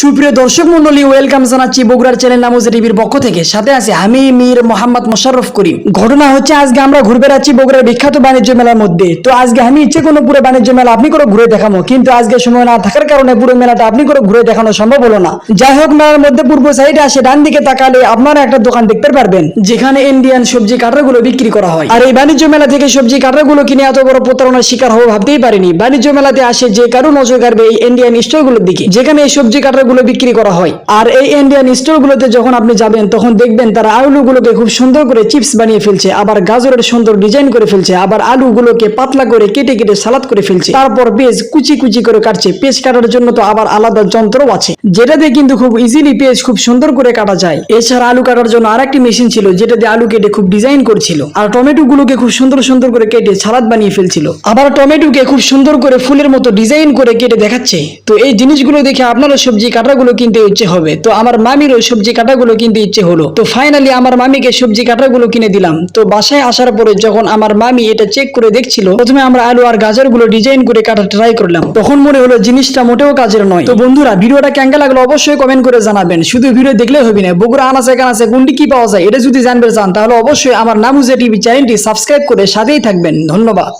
সুপ্রিয় দর্শক মন্ডলী ওয়েলকাম জানাচ্ছি বগুড়ার চ্যানেল নামুজা টিভির পক্ষ থেকে। সাথে আছে আমি মীর মোহাম্মদ মোশাররফ করিম। ঘটনা হচ্ছে, আজকে আমরা ঘুরে বেড়াচ্ছি বগুড়ার বিখ্যাত বাণিজ্য মেলার মধ্যে। তো আজকে আমি ইচ্ছে কোনো পুরো বাণিজ্য মেলা আপনি করে ঘুরে দেখাবো। কিন্তু আজকে সময় না থাকার কারণে পুরো মেলাটা আপনি করে ঘুরে দেখানো সম্ভব হলো না। যাই হোক, মেলার মধ্যে পূর্ব সাইডে আসে ডান দিকে তাকালে আপনারা একটা দোকান দেখতে পারবেন, যেখানে ইন্ডিয়ান সবজি কাটারগুলো বিক্রি করা হয়। আর এই বাণিজ্য মেলা থেকে সবজি কাটারগুলো কিনে এত বড় প্রতারণার শিকার হব ভাবতেই পারিনি। বাণিজ্য মেলাতে আসে যে কারও নজর কাড়বে এই ইন্ডিয়ান স্টোরগুলোর দিকে। যেখানে এই সবজি কাটারগুলো বিক্রি করা হয়। আর এই ইন্ডিয়ান স্টোরগুলোতে যখন আপনি যাবেন, তখন দেখবেন তারা আলুগুলোকে খুব সুন্দর করে চিপস বানিয়ে ফেলছে, আবার গাজরের সুন্দর ডিজাইন করে ফেলছে, আবার আলুগুলোকে পাতলা করে কেটে কেটে সালাদ করে ফেলছে। তারপর পেঁয়াজ কুচি কুচি করে কাটছে পেঁয়াজ কাটার জন্য তো আবার আলাদা যন্ত্রও আছে। যেটাতে কিন্তু খুব ইজিলি পেঁয়াজ খুব সুন্দর করে কাটা যায়। এছাড়া আলু কাটার জন্য আরেকটি মেশিন ছিল, যেটা দিয়ে আলু কেটে খুব ডিজাইন করছিল। আর টমেটো গুলোকে খুব সুন্দর সুন্দর করে কেটে সালাদ বানিয়ে ফেলছিল। আবার টমেটোকে খুব সুন্দর করে ফুলের মতো ডিজাইন করে কেটে দেখাচ্ছে। তো এই জিনিসগুলো দেখে আপনারও সবজি কাটাগুলো কিনতে ইচ্ছে হবে। তো আমার মামির ওই সবজি কাটাগুলো কিনতে ইচ্ছে হলো। তো ফাইনালি আমার মামিকে সবজি কাটাগুলো কিনে দিলাম। তো বাসায় আসার পরে যখন আমার মামি এটা চেক করে দেখছিল, প্রথমে আমরা আলু আর গাজরগুলো ডিজাইন করে কাটা ট্রাই করলাম। তখন মনে হলো জিনিসটা মোটেও কাজের নয়। তো বন্ধুরা, ভিডিওটা কেঙ্গা লাগল অবশ্যই কমেন্ট করে জানাবেন। শুধু ভিডিও দেখলে হবে না, বগুড়া আনাচে কানাচে কোনটি কি পাওয়া যায়, এটা যদি জানতে চান, তাহলে অবশ্যই আমার নামুজে টিভি চ্যানেলটি সাবস্ক্রাইব করে সাথেই থাকবেন। ধন্যবাদ।